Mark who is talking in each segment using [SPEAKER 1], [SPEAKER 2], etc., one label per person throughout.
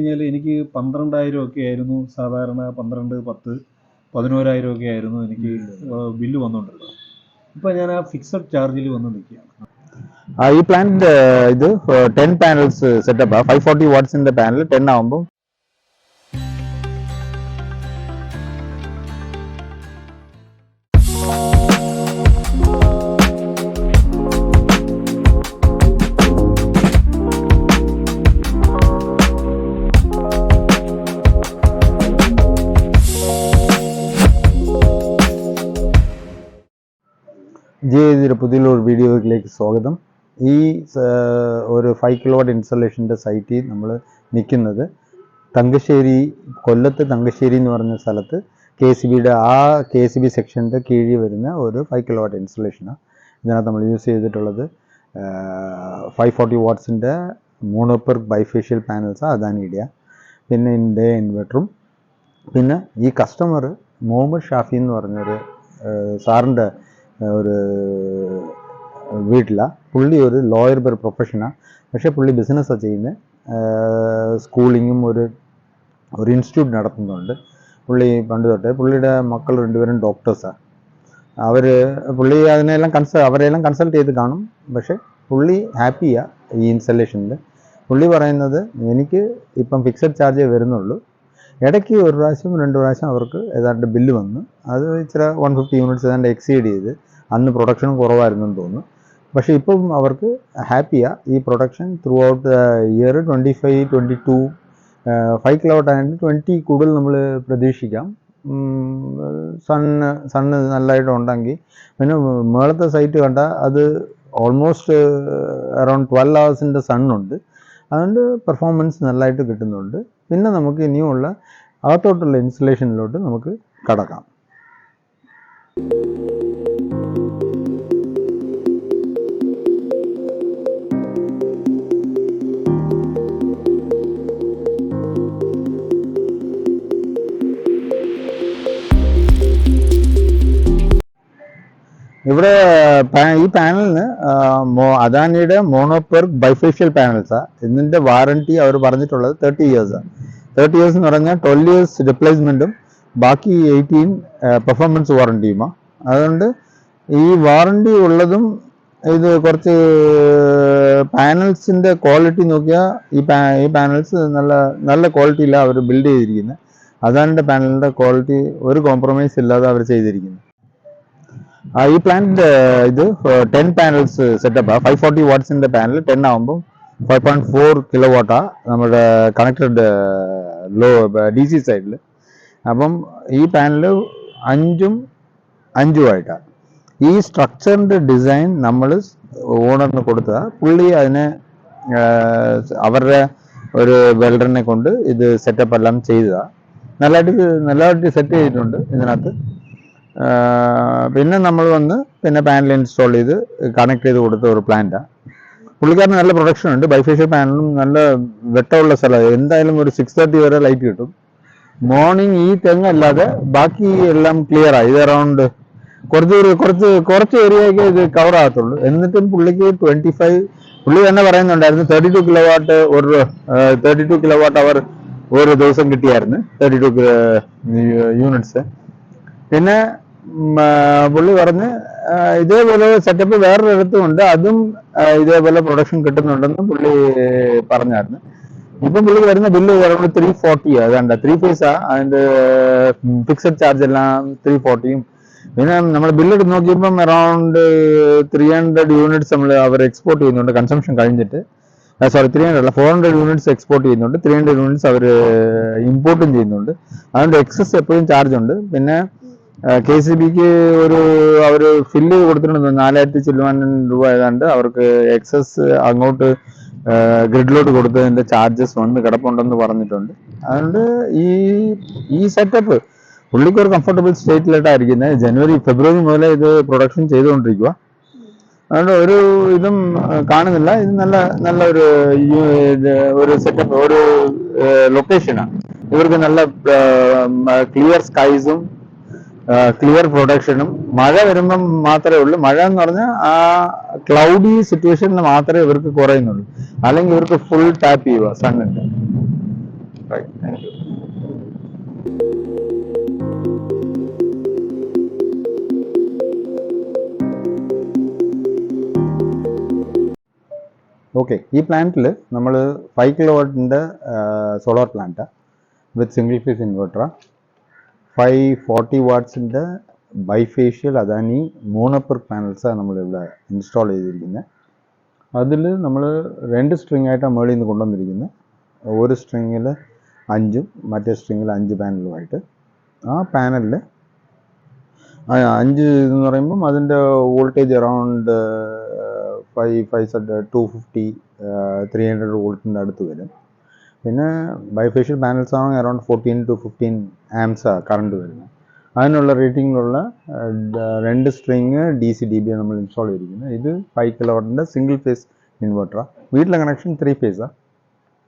[SPEAKER 1] കഴിഞ്ഞാൽ എനിക്ക് പന്ത്രണ്ടായിരം ഒക്കെ ആയിരുന്നു. സാധാരണ പന്ത്രണ്ട് പത്ത് പതിനോരായിരം ഒക്കെ ആയിരുന്നു എനിക്ക് ബില്ല് വന്നുകൊണ്ടിരുന്നത് ഇപ്പം ഞാൻ ആ ഫിക്സഡ് ചാർജിൽ വന്ന് നിൽക്കുകയാണ്.
[SPEAKER 2] ഈ പ്ലാന്റ് ഇത് ten panels setup five forty വാട്ട്സിന്റെ panel ten ആകുമ്പോൾ സ്വാഗതം. ഈ ഒരു ഫൈവ് കിലോ ഇൻസ്റ്റലേഷന്റെ സൈറ്റിൽ നമ്മൾ നിൽക്കുന്നത് തങ്കശ്ശേരി കൊല്ലത്ത് തങ്കശ്ശേരി എന്ന് പറഞ്ഞ സ്ഥലത്ത് കെ സി ബിയുടെ ആ കെ സി ബി സെക്ഷന്റെ കീഴിൽ വരുന്ന ഒരു ഫൈവ് കിലോ ഇൻസ്റ്റലേഷനാണ് ഇതിനകത്ത് നമ്മൾ യൂസ് ചെയ്തിട്ടുള്ളത് ഫൈവ് ഫോർട്ടി വാട്ട്സിന്റെ മോണോപ്പർ ബൈഫേഷ്യൽ പാനൽസ് അദാനിയുടെ പിന്നെ ഇതിന്റെ ഇൻവെർട്ടറും പിന്നെ ഈ കസ്റ്റമർ മുഹമ്മദ് ഷാഫി എന്ന് പറഞ്ഞൊരു സാറിന്റെ ഒരു വീട്ടിലാണ് പുള്ളി ഒരു ലോയർ ബർ പ്രൊഫഷനാണ് പക്ഷേ പുള്ളി ബിസിനസ്സാണ് ചെയ്യുന്നത് സ്കൂളിങ്ങും ഒരു ഒരു ഇൻസ്റ്റിറ്റ്യൂട്ട് നടത്തുന്നുണ്ട്. പുള്ളി പണ്ട് തൊട്ടേ പുള്ളിയുടെ മക്കൾ രണ്ടുപേരും ഡോക്ടേഴ്സാണ് അവർ പുള്ളി അതിനെല്ലാം കൺസൾ അവരെല്ലാം കൺസൾട്ട് ചെയ്ത് കാണും. പക്ഷെ പുള്ളി ഹാപ്പിയാണ് ഈ ഇൻസ്റ്റലേഷനിൽ പുള്ളി പറയുന്നത് എനിക്ക് ഇപ്പം ഫിക്സഡ് ചാർജേ വരുന്നുള്ളൂ. ഇടയ്ക്ക് ഒരു പ്രാവശ്യം രണ്ട് പ്രാവശ്യം അവർക്ക് ഏതാണ്ട് ബില്ല് വന്നു. അത് ഇച്ചിരി വൺ ഫിഫ്റ്റി യൂണിറ്റ്സ് ഏതാണ്ട് എക്സീഡ് ചെയ്ത്. അന്ന് പ്രൊഡക്ഷൻ കുറവായിരുന്നു എന്ന് തോന്നുന്നു. പക്ഷേ ഇപ്പം അവർക്ക് ഹാപ്പിയാണ് ഈ production throughout year twenty five twenty two five kilo ആയിട്ട് ട്വന്റി കൂടുതൽ നമ്മൾ പ്രതീക്ഷിക്കാം. സണ്ണ് സണ്ണ് നല്ലതായിട്ട് ഉണ്ടെങ്കിൽ പിന്നെ മേളത്തെ സൈറ്റ് കണ്ട അത് ഓൾമോസ്റ്റ് അറൗണ്ട് ട്വൽവ് ഹവേഴ്സിന്റെ സണ്ണുണ്ട് അതുകൊണ്ട് പെർഫോമൻസ് നല്ലതായിട്ട് കിട്ടുന്നുണ്ട്. പിന്നെ നമുക്ക് ഇനിയുള്ള അകത്തോട്ടുള്ള ഇൻസ്റ്റലേഷനിലോട്ട് നമുക്ക് കടക്കാം. ഇവിടെ ഈ പാനലിന് അദാനിയുടെ മോണോപെർ ബൈഫേഷ്യൽ പാനൽസാണ് ഇതിന്റെ വാറണ്ടി അവർ പറഞ്ഞിട്ടുള്ളത് തേർട്ടി ഇയേഴ്സാണ് തേർട്ടി ഇയേഴ്സ് എന്ന് പറഞ്ഞാൽ ട്വൽവ് ഇയേഴ്സ് റിപ്ലേസ്മെന്റും ബാക്കി എയ്റ്റീൻ പെർഫോമൻസ് വാറണ്ടിയുമാണ് അതുകൊണ്ട് ഈ വാറണ്ടി ഉള്ളതും ഇത് കുറച്ച് പാനൽസിന്റെ ക്വാളിറ്റി നോക്കിയാൽ ഈ പാ ഈ പാനൽസ് നല്ല നല്ല ക്വാളിറ്റിയിലാണ് അവർ ബിൽഡ് ചെയ്തിരിക്കുന്നത് അതാണ് പാനലിന്റെ ക്വാളിറ്റി ഒരു കോംപ്രമൈസ് ഇല്ലാതെ അവർ ചെയ്തിരിക്കുന്നത് ആ, ഈ പ്ലാന്റ് ഇത് ten panels setup five forty വാട്ട്സിന്റെ panel ten ആകുമ്പോൾ ഫൈവ് പോയിന്റ് ഫോർ കിലോ വാട്ടാ നമ്മുടെ കണക്റ്റഡ് ലോ ഡി സി സൈഡിൽ അപ്പം ഈ പാനൽ അഞ്ചും അഞ്ചുമായിട്ടാണ് ഈ സ്ട്രക്ചറിന്റെ ഡിസൈൻ നമ്മൾ ഓണറിന് കൊടുത്തതാ പുള്ളി അതിനെ ആ, അവരുടെ ഒരു വെൽഡറിനെ കൊണ്ട് ഇത് സെറ്റപ്പ് എല്ലാം ചെയ്തതാ നല്ലതായിട്ട് ഇത് നല്ലതായിട്ട് സെറ്റ് ചെയ്തിട്ടുണ്ട് ഇതിനകത്ത് ആ, പിന്നെ നമ്മൾ വന്ന് പിന്നെ പാനൽ ഇൻസ്റ്റാൾ ചെയ്ത് കണക്ട് ചെയ്ത് കൊടുത്ത ഒരു പ്ലാന്റാണ് പുള്ളിക്കാരന് നല്ല പ്രൊഡക്ഷൻ ഉണ്ട്. ബൈഫേഷ്യൽ പാനലും നല്ല വെട്ടമുള്ള സ്ഥലമാണ് എന്തായാലും ഒരു സിക്സ് തേർട്ടി വരെ ലൈറ്റ് കിട്ടും. മോർണിംഗ് ഈ തെങ്ങല്ലാതെ ബാക്കി എല്ലാം ക്ലിയർ ആയി ഇത് അറൗണ്ട് കുറച്ച് കുറച്ച് കുറച്ച് ഏരിയയൊക്കെ ഇത് കവർ ആകത്തുള്ളൂ. എന്നിട്ടും പുള്ളിക്ക് ട്വന്റി ഫൈവ് പുള്ളി തന്നെ പറയുന്നുണ്ടായിരുന്നു തേർട്ടി ടു കിലോ വാട്ട് ഒരു തേർട്ടി ടു കിലോ വാട്ട് അവർ ഒരു ദിവസം കിട്ടിയായിരുന്നു. തേർട്ടി ടു യൂണിറ്റ്സ് പിന്നെ പുള്ളി പറഞ്ഞ് ഇതേപോലെ സെറ്റപ്പ് വേറൊരിടത്തും ഉണ്ട്. അതും ഇതേപോലെ പ്രൊഡക്ഷൻ കിട്ടുന്നുണ്ടെന്ന് പുള്ളി പറഞ്ഞായിരുന്നു. ഇപ്പം പുള്ളി വരുന്ന ബില്ല് അറൗണ്ട് ത്രീ ഫോർട്ടി അതാണ്ട ത്രീ ഫേസാ അതിന്റെ ഫിക്സഡ് ചാർജ് എല്ലാം ത്രീ ഫോർട്ടിയും പിന്നെ നമ്മൾ ബില്ല് എടുത്ത് നോക്കിയപ്പം അറൌണ്ട് ത്രീ ഹൺഡ്രഡ് യൂണിറ്റ്സ് നമ്മൾ അവർ എക്സ്പോർട്ട് ചെയ്യുന്നുണ്ട്. കൺസംഷൻ കഴിഞ്ഞിട്ട്. സോറി ത്രീ ഹൺഡ്രഡ് അല്ല ഫോർ ഹൺഡ്രഡ് യൂണിറ്റ്സ് എക്സ്പോർട്ട് ചെയ്യുന്നുണ്ട്. ത്രീ ഹൺഡ്രഡ് യൂണിറ്റ്സ് അവർ ഇമ്പോർട്ടും ചെയ്യുന്നുണ്ട്. അതുകൊണ്ട് എക്സസ് എപ്പോഴും ചാർജ് ഉണ്ട്. പിന്നെ കെ സി ബിക്ക് ഒരു അവർ ഫില്ല് കൊടുത്തിട്ടുണ്ട്. നാലായിരത്തി ചില്ലുവാൻ രൂപ ഏതാണ്ട് അവർക്ക് എക്സസ് അങ്ങോട്ട് ഗ്രിഡിലോട്ട് കൊടുത്തതിന്റെ ചാർജസ് വന്ന് കിടപ്പുണ്ടെന്ന് പറഞ്ഞിട്ടുണ്ട്. അതുകൊണ്ട് ഈ ഈ സെറ്റപ്പ് പുള്ളിക്ക് ഒരു കംഫർട്ടബിൾ സ്റ്റേറ്റിലായിട്ടായിരിക്കുന്നത് ജനുവരി ഫെബ്രുവരി മുതലേ ഇത് പ്രൊഡക്ഷൻ ചെയ്തുകൊണ്ടിരിക്കുക അതുകൊണ്ട് ഒരു ഇതും കാണുന്നില്ല. ഇത് നല്ല നല്ല ഒരു ഒരു സെറ്റപ്പ് ഒരു ലൊക്കേഷനാണ് ഇവർക്ക് നല്ല ക്ലിയർ സ്കൈസും ക്ലിയർ പ്രൊഡക്ഷനും മഴ വരുമ്പം മാത്രമേ ഉള്ളൂ. മഴ എന്ന് പറഞ്ഞാൽ ആ ക്ലൗഡി സിറ്റുവേഷനിൽ മാത്രമേ ഇവർക്ക് കുറയുന്നുള്ളൂ. അല്ലെങ്കിൽ ഇവർക്ക് ഫുൾ ടാപ്പ് ചെയ്യുക സണ്ണിന്റെ റൈറ്റ് താങ്ക് യു ഓക്കെ ഈ പ്ലാന്റിൽ നമ്മൾ ഫൈവ് കിലോ വാട്ടിന്റെ സോളാർ പ്ലാന്റാണ് with single phase inverter five forty വാട്ട്സിന്റെ bifacial Adani മൂണപ്പർ പാനൽസാണ് നമ്മളിവിടെ ഇൻസ്റ്റാൾ ചെയ്തിരിക്കുന്നത് അതിൽ നമ്മൾ രണ്ട് സ്ട്രിങ് ആയിട്ടാണ് മേളിൽ നിന്ന് കൊണ്ടുവന്നിരിക്കുന്നത് ഒരു സ്ട്രിങ്ങിൽ അഞ്ചും മറ്റേ സ്ട്രിങ്ങിൽ അഞ്ച് പാനലുമായിട്ട് ആ പാനലിൽ അഞ്ച് എന്ന് പറയുമ്പം അതിന്റെ voltage around five five said to fifty three hundred വോൾട്ടിന്റെ അടുത്ത് വരും. പിന്നെ ബൈഫേഷ്യൽ പാനൽസ് ആണ് അറൗണ്ട് ഫോർട്ടീൻ ടു ഫിഫ്റ്റീൻ ആംസാണ് കറണ്ട് വരുന്നത്. അതിനുള്ള റേറ്റിംഗിലുള്ള രണ്ട് string D C D B നമ്മൾ ഇൻസ്റ്റാൾ ചെയ്തിരിക്കുന്നത്. ഇത് ഫൈവ് കിലോ വാട്ടിന്റെ സിംഗിൾ ഫേസ് ഇൻവെർട്ടറാണ് വീട്ടിലെ കണക്ഷൻ ത്രീ ഫേസാണ്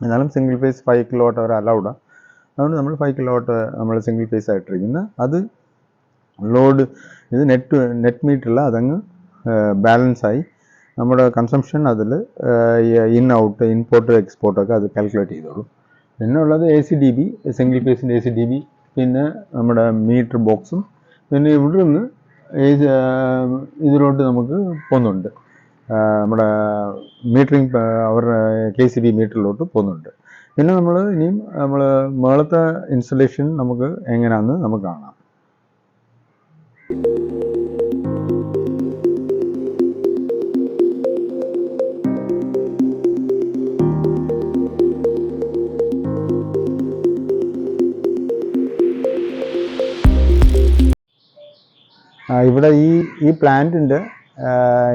[SPEAKER 2] എന്നാലും single phase five kilo watt അവർ അലൗഡാണ് അതുകൊണ്ട് നമ്മൾ ഫൈവ് കിലോ വാട്ട് നമ്മൾ സിംഗിൾ ഫേസ് ആയിട്ടിരിക്കുന്നത് അത് ലോഡ് ഇത് നെറ്റ് നെറ്റ് മീറ്ററിൽ അതങ്ങ് ബാലൻസ് ആയി നമ്മുടെ കൺസംഷൻ അതിൽ ഇൻ ഔട്ട് ഇൻപോർട്ട് എക്സ്പോർട്ടൊക്കെ അത് കാൽക്കുലേറ്റ് ചെയ്തോളും. പിന്നെ ഉള്ളത് A C D B single ഫേസിന്റെ A C D B പിന്നെ നമ്മുടെ മീറ്റർ ബോക്സും പിന്നെ ഇവിടെ നിന്ന് ഇതിലോട്ട് നമുക്ക് പോകുന്നുണ്ട്. നമ്മുടെ മീറ്ററിങ് അവരുടെ കെ സി ബി മീറ്ററിലോട്ട് പോകുന്നുണ്ട്. പിന്നെ നമ്മൾ ഇനിയും നമ്മൾ മേളത്തെ ഇൻസ്റ്റലേഷൻ നമുക്ക് എങ്ങനെയാണെന്ന് നമുക്ക് കാണാം. ഇവിടെ ഈ ഈ പ്ലാന്റിന്റെ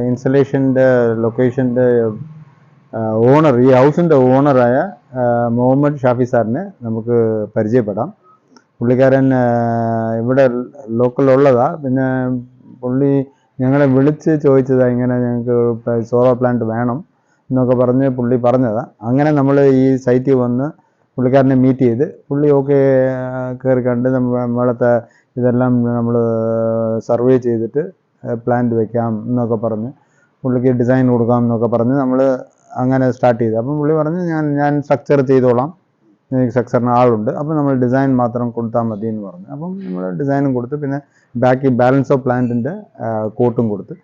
[SPEAKER 2] ഇൻസ്റ്റലേഷന്റെ ലൊക്കേഷന്റെ ഓണർ ഈ ഹൗസിന്റെ ഓണറായ മുഹമ്മദ് ഷാഫി സാറിനെ നമുക്ക് പരിചയപ്പെടാം. പുള്ളിക്കാരൻ ഇവിടെ ലോക്കലുള്ളതാ പിന്നെ പുള്ളി ഞങ്ങളെ വിളിച്ച് ചോദിച്ചതാ ഇങ്ങനെ ഞങ്ങൾക്ക് സോളാർ പ്ലാന്റ് വേണം എന്നൊക്കെ പറഞ്ഞ് പുള്ളി പറഞ്ഞതാ. അങ്ങനെ നമ്മൾ ഈ സൈറ്റിൽ വന്ന് പുള്ളിക്കാരനെ മീറ്റ് ചെയ്ത് പുള്ളി ഓക്കെ കയറി കണ്ട് നമ്മളത്തെ ഇതെല്ലാം നമ്മൾ സർവേ ചെയ്തിട്ട് പ്ലാന്റ് വെക്കാം എന്നൊക്കെ പറഞ്ഞ് പുള്ളിക്ക് ഡിസൈൻ കൊടുക്കാം എന്നൊക്കെ പറഞ്ഞ് നമ്മൾ അങ്ങനെ സ്റ്റാർട്ട് ചെയ്തു. അപ്പം പുള്ളി പറഞ്ഞ് ഞാൻ ഞാൻ സ്ട്രക്ചർ ചെയ്തോളാം. എനിക്ക് സ്ട്രക്ചറിന് ആളുണ്ട്. അപ്പം നമ്മൾ ഡിസൈൻ മാത്രം കൊടുത്താൽ മതി എന്ന് പറഞ്ഞു. അപ്പം നമ്മൾ ഡിസൈനും കൊടുത്ത് പിന്നെ ബാക്കി ബാലൻസ് ഓഫ് പ്ലാന്റിന്റെ കോട്ടും കൊടുത്ത്.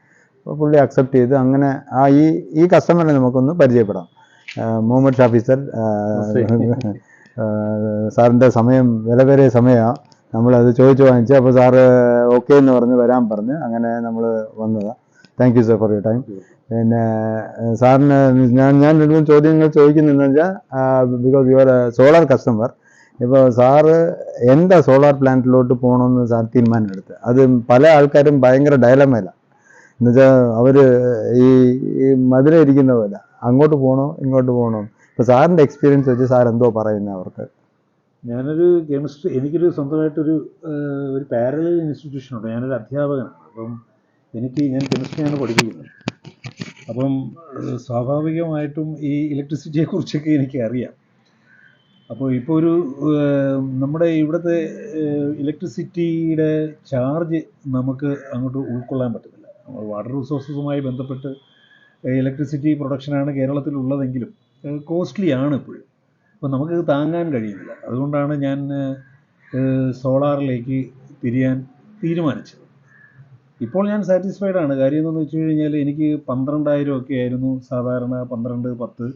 [SPEAKER 2] അപ്പോൾ പുള്ളി അക്സെപ്റ്റ് ചെയ്ത് അങ്ങനെ ആ ഈ ഈ കസ്റ്റമറിനെ നമുക്കൊന്ന് പരിചയപ്പെടാം. മുഹമ്മദ് ഷാഫി സർ സാറിന്റെ സമയം വിലവേറിയ സമയമാണ് നമ്മളത് ചോദിച്ചു വാങ്ങിച്ചു അപ്പോൾ സാറ് ഓക്കെ എന്ന് പറഞ്ഞ് വരാൻ പറഞ്ഞ് അങ്ങനെ നമ്മൾ വന്നതാണ് thank you sir for your time പിന്നെ സാറിന് ഞാൻ ഞാൻ രണ്ട് ചോദ്യങ്ങൾ ചോദിക്കുന്നതെന്ന് വെച്ചാൽ ബിക്കോസ് യുവർ സോളാർ കസ്റ്റമർ ഇപ്പോൾ സാറ് എന്താ സോളാർ പ്ലാന്റിലോട്ട് പോകണമെന്ന് സാർ തീരുമാനം എടുത്ത് അത് പല ആൾക്കാരും ഭയങ്കര ഡയലമേല എന്നുവെച്ചാൽ അവർ ഈ മധുര ഇരിക്കുന്ന പോലെ അങ്ങോട്ട് പോകണോ ഇങ്ങോട്ട് പോകണോ ഇപ്പോൾ സാറിന്റെ എക്സ്പീരിയൻസ് വെച്ച് സാർ എന്തോ പറയുന്നത് അവർക്ക്.
[SPEAKER 1] ഞാനൊരു കെമിസ്ട്രി എനിക്കൊരു സ്വന്തമായിട്ടൊരു ഒരു പാരലൽ ഇൻസ്റ്റിറ്റ്യൂഷനുണ്ട് ഞാനൊരു അധ്യാപകനാണ്. അപ്പം എനിക്ക് ഞാൻ കെമിസ്ട്രിയാണ് പഠിപ്പിക്കുന്നത്. അപ്പം സ്വാഭാവികമായിട്ടും ഈ ഇലക്ട്രിസിറ്റിയെ കുറിച്ചൊക്കെ എനിക്ക് അറിയാം അപ്പോൾ ഇപ്പോൾ ഒരു നമ്മുടെ ഇവിടുത്തെ ഇലക്ട്രിസിറ്റിയുടെ ചാർജ് നമുക്ക് അങ്ങോട്ട് ഉൾക്കൊള്ളാൻ പറ്റുന്നില്ല വാട്ടർ റിസോഴ്സസുമായി ബന്ധപ്പെട്ട് ഇലക്ട്രിസിറ്റി പ്രൊഡക്ഷനാണ് കേരളത്തിലുള്ളതെങ്കിലും കോസ്റ്റ്ലി ആണ് ഇപ്പോഴും. അപ്പോൾ നമുക്ക് താങ്ങാൻ കഴിയുന്നില്ല. അതുകൊണ്ടാണ് ഞാൻ സോളാറിലേക്ക് തിരിയാൻ തീരുമാനിച്ചത്. ഇപ്പോൾ ഞാൻ സാറ്റിസ്ഫൈഡ് ആണ്. കാര്യം എന്താണെന്ന് വെച്ച് കഴിഞ്ഞാൽ എനിക്ക് പന്ത്രണ്ടായിരം ഒക്കെ ആയിരുന്നു. സാധാരണ പന്ത്രണ്ട് പത്ത്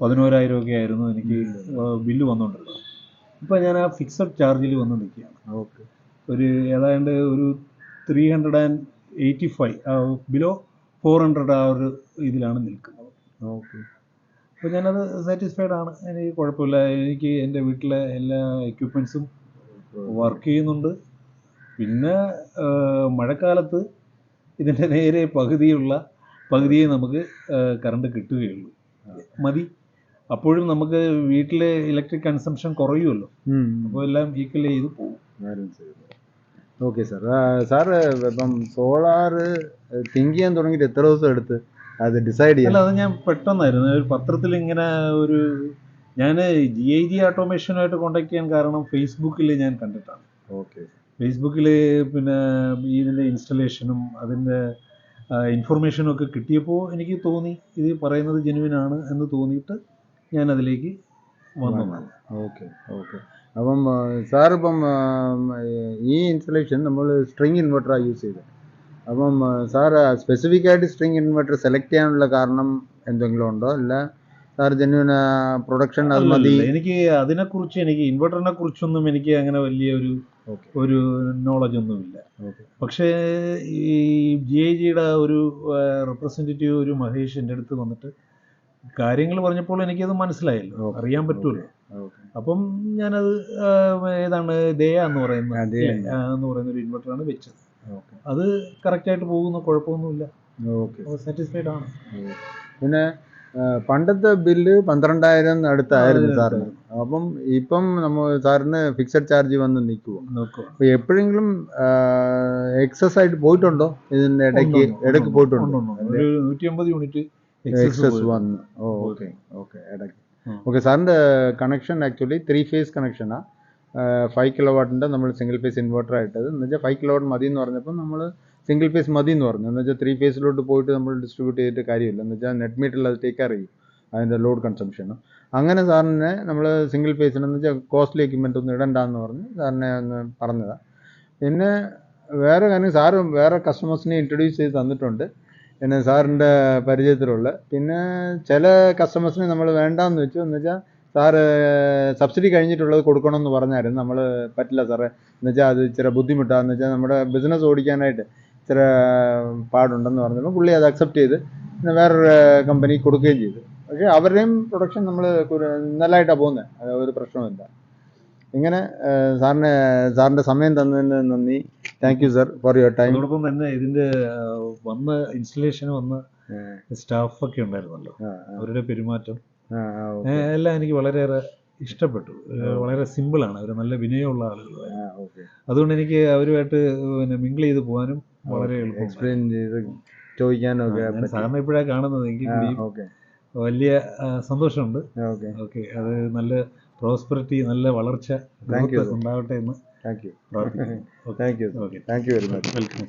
[SPEAKER 1] പതിനോരായിരം ഒക്കെ ആയിരുന്നു എനിക്ക് ബില്ല് വന്നുകൊണ്ടിരുന്നത് ഇപ്പോൾ ഞാൻ ആ ഫിക്സഡ് ചാർജിൽ വന്ന് നിൽക്കുകയാണ്.
[SPEAKER 2] ഓക്കെ.
[SPEAKER 1] ഒരു ഏതാണ്ട് ഒരു three hundred and eighty five below four hundred ആ ഒരു ഇതിലാണ് നിൽക്കുന്നത്.
[SPEAKER 2] ഓക്കെ.
[SPEAKER 1] അപ്പോൾ ഞാനത് സാറ്റിസ്ഫൈഡ് ആണ്. എനിക്ക് കുഴപ്പമില്ല. എനിക്ക് എന്റെ വീട്ടിലെ എല്ലാ എക്യുപ്മെൻസും വർക്ക് ചെയ്യുന്നുണ്ട്. പിന്നെ മഴക്കാലത്ത് ഇതിന്റെ നേരെ പകുതിയുള്ള പകുതിയെ നമുക്ക് കറണ്ട് കിട്ടുകയുള്ളൂ. മതി. അപ്പോഴും നമുക്ക് വീട്ടിലെ ഇലക്ട്രിക് കൺസംഷൻ കുറയുമല്ലോ. അപ്പോൾ എല്ലാം ഈക്വൽ ചെയ്ത് പോകും.
[SPEAKER 2] ഓക്കെ സാർ സാറ് ഇപ്പം സോളാർ തിങ്ക് ചെയ്യാൻ തുടങ്ങിയിട്ട് എത്ര ദിവസം എടുത്ത്? അത് ഡിസൈഡ്
[SPEAKER 1] ചെയ്യാം
[SPEAKER 2] അല്ല
[SPEAKER 1] അത് ഞാൻ പെട്ടെന്നായിരുന്നു. ഒരു പത്രത്തിൽ ഇങ്ങനെ ഒരു ഞാൻ ജി ഐ ജി ഓട്ടോമേഷനുമായിട്ട് കോണ്ടാക്ട് ചെയ്യാൻ കാരണം ഫേസ്ബുക്കിൽ ഞാൻ കണ്ടിട്ടാണ്.
[SPEAKER 2] ഓക്കെ
[SPEAKER 1] ഫേസ്ബുക്കിൽ പിന്നെ ഇതിന്റെ ഇൻസ്റ്റലേഷനും അതിന്റെ ഇൻഫർമേഷനും ഒക്കെ കിട്ടിയപ്പോൾ എനിക്ക് തോന്നി ഇത് പറയുന്നത് ജെനുവിൻ ആണ് എന്ന് തോന്നിയിട്ട് ഞാൻ അതിലേക്ക് വന്നതാണ്.
[SPEAKER 2] ഓക്കെ ഓക്കെ അപ്പം സാർ ഇപ്പം ഈ ഇൻസ്റ്റലേഷൻ നമ്മൾ സ്ട്രിങ് ഇൻവെർട്ടറാണ് യൂസ് ചെയ്തത് അപ്പം സാർ സ്പെസിഫിക് ആയിട്ട് സ്ട്രിങ് ഇൻവെർട്ടർ സെലക്ട് ചെയ്യാനുള്ള കാരണം എന്തെങ്കിലും ഉണ്ടോ? അല്ല സാർ ജെന്യൂൻ പ്രൊഡക്ഷൻ അത് മതി.
[SPEAKER 1] എനിക്ക് അതിനെക്കുറിച്ച് എനിക്ക് ഇൻവെർട്ടറിനെ കുറിച്ചൊന്നും എനിക്ക് അങ്ങനെ വലിയ ഒരു ഒരു നോളജ് ഒന്നുമില്ല പക്ഷേ ഈ ജി ഐ ജിയുടെ ഒരു റെപ്രസെന്റേറ്റീവ് ഒരു മഹേഷ് എന്റെ അടുത്ത് വന്നിട്ട് കാര്യങ്ങൾ പറഞ്ഞപ്പോൾ എനിക്കത് മനസ്സിലായല്ലോ. അറിയാൻ പറ്റുമല്ലോ. അപ്പം ഞാനത് ഏതാണ് ദയ എന്ന് പറയുന്ന എന്ന് പറയുന്ന ഒരു ഇൻവെർട്ടറാണ് വെച്ചത്. അത് കറക്റ്റായിട്ട് പോകുന്നു കുഴപ്പമൊന്നുമില്ല. സാറ്റിസ്ഫൈഡ് ആണ്.
[SPEAKER 2] പിന്നെ പണ്ടത്തെ ബില്ല് പന്ത്രണ്ടായിരം അടുത്തായിരുന്നു സാറിന്. അപ്പം ഇപ്പം നമ്മൾ സാറിന് ഫിക്സഡ് ചാർജ് വന്ന് നിൽക്കുമോ അപ്പൊ എപ്പോഴെങ്കിലും എക്സസ് ആയിട്ട് പോയിട്ടുണ്ടോ? ഇതിന്റെ ഇടയ്ക്ക് ഇടയ്ക്ക് പോയിട്ടുണ്ടോ?
[SPEAKER 1] ഒരു നൂറ്റി അമ്പത് യൂണിറ്റ്
[SPEAKER 2] എക്സസ് വന്ന്. ഓക്കെ ഓക്കെ ഇടയ്ക്ക്. ഓക്കെ സാറിന്റെ കണക്ഷൻ ആക്ച്വലി ത്രീ ഫേസ് കണക്ഷനാ ഫൈവ് കിലോ വാട്ടിന്റെ നമ്മൾ സിംഗിൾ ഫേസ് ഇൻവെർട്ടർ ആയിട്ടത്. എന്ന് വെച്ചാൽ ഫൈവ് കിലോ വാട്ട് മതി എന്ന് പറഞ്ഞപ്പോൾ നമ്മൾ സിംഗിൾ ഫേസ് മതി എന്ന് പറഞ്ഞു എന്ന് വെച്ചാൽ ത്രീ ഫേസിലോട്ട് പോയിട്ട് നമ്മൾ ഡിസ്ട്രിബ്യൂട്ട് ചെയ്തിട്ട് കാര്യമില്ല. എന്ന് വെച്ചാൽ നെറ്റ് മീറ്ററിൽ അത് ടേക്ക് അറിയും അതിന്റെ ലോഡ് കൺസംഷനും അങ്ങനെ സാറിനെ നമ്മൾ സിംഗിൾ ഫേസിനെന്ന് വെച്ചാൽ കോസ്റ്റ്ലി എക്യുപ്മെന്റ് ഒന്നും ഇടണ്ടെന്ന് പറഞ്ഞ് സാറിനെ ഒന്ന് പറഞ്ഞതാണ് പിന്നെ വേറെ കാര്യം സാറ് വേറെ കസ്റ്റമേഴ്സിനെ ഇൻട്രൊഡ്യൂസ് ചെയ്ത് തന്നിട്ടുണ്ട്. പിന്നെ സാറിന്റെ പരിചയത്തിലുള്ള. പിന്നെ ചില കസ്റ്റമേഴ്സിനെ നമ്മൾ വേണ്ടാന്ന് വെച്ചു. എന്ന് വെച്ചാൽ സാറ് സബ്സിഡി കഴിഞ്ഞിട്ടുള്ളത് കൊടുക്കണമെന്ന് പറഞ്ഞായിരുന്നു. നമ്മൾ പറ്റില്ല സാറേ. എന്നുവെച്ചാൽ അത് ഇച്ചിരി ബുദ്ധിമുട്ടാന്ന് വെച്ചാൽ നമ്മുടെ ബിസിനസ് ഓടിക്കാനായിട്ട് ഇച്ചിരി പാടുണ്ടെന്ന് പറഞ്ഞപ്പോൾ പുള്ളി അത് അക്സെപ്റ്റ് ചെയ്ത് വേറൊരു കമ്പനി കൊടുക്കുകയും ചെയ്തു. പക്ഷേ അവരുടെയും പ്രൊഡക്ഷൻ നമ്മൾ നല്ലതായിട്ടാണ് പോകുന്നത് അത് ഒരു പ്രശ്നമില്ല ഇങ്ങനെ സാറിന് സാറിന്റെ സമയം തന്നതിന് നന്ദി. Thank you sir for your time
[SPEAKER 1] അതോടൊപ്പം തന്നെ ഇതിന്റെ വന്ന ഇൻസ്റ്റലേഷന് വന്ന സ്റ്റാഫൊക്കെ ഉണ്ടായിരുന്നല്ലോ. അവരുടെ പെരുമാറ്റം. എല്ലാം എനിക്ക് വളരെയേറെ ഇഷ്ടപ്പെട്ടു. വളരെ സിമ്പിളാണ്. അവർ നല്ല വിനയമുള്ള ആളുകൾ അതുകൊണ്ട് എനിക്ക് അവരുമായിട്ട് പിന്നെ മിങ്കിൾ ചെയ്ത് പോകാനും വളരെ
[SPEAKER 2] എക്സ്പ്ലെയിൻ ചെയ്ത് ചോദിക്കാനൊക്കെ
[SPEAKER 1] സാറിനെ ഇപ്പോഴാണ് കാണുന്നത്.
[SPEAKER 2] എനിക്ക്
[SPEAKER 1] വലിയ സന്തോഷമുണ്ട്.
[SPEAKER 2] ഓക്കെ.
[SPEAKER 1] അത് നല്ല പ്രോസ്പെറിറ്റി നല്ല വളർച്ച. ഉണ്ടാവട്ടെ എന്ന്
[SPEAKER 2] thank you thank you thank you very much
[SPEAKER 1] welcome.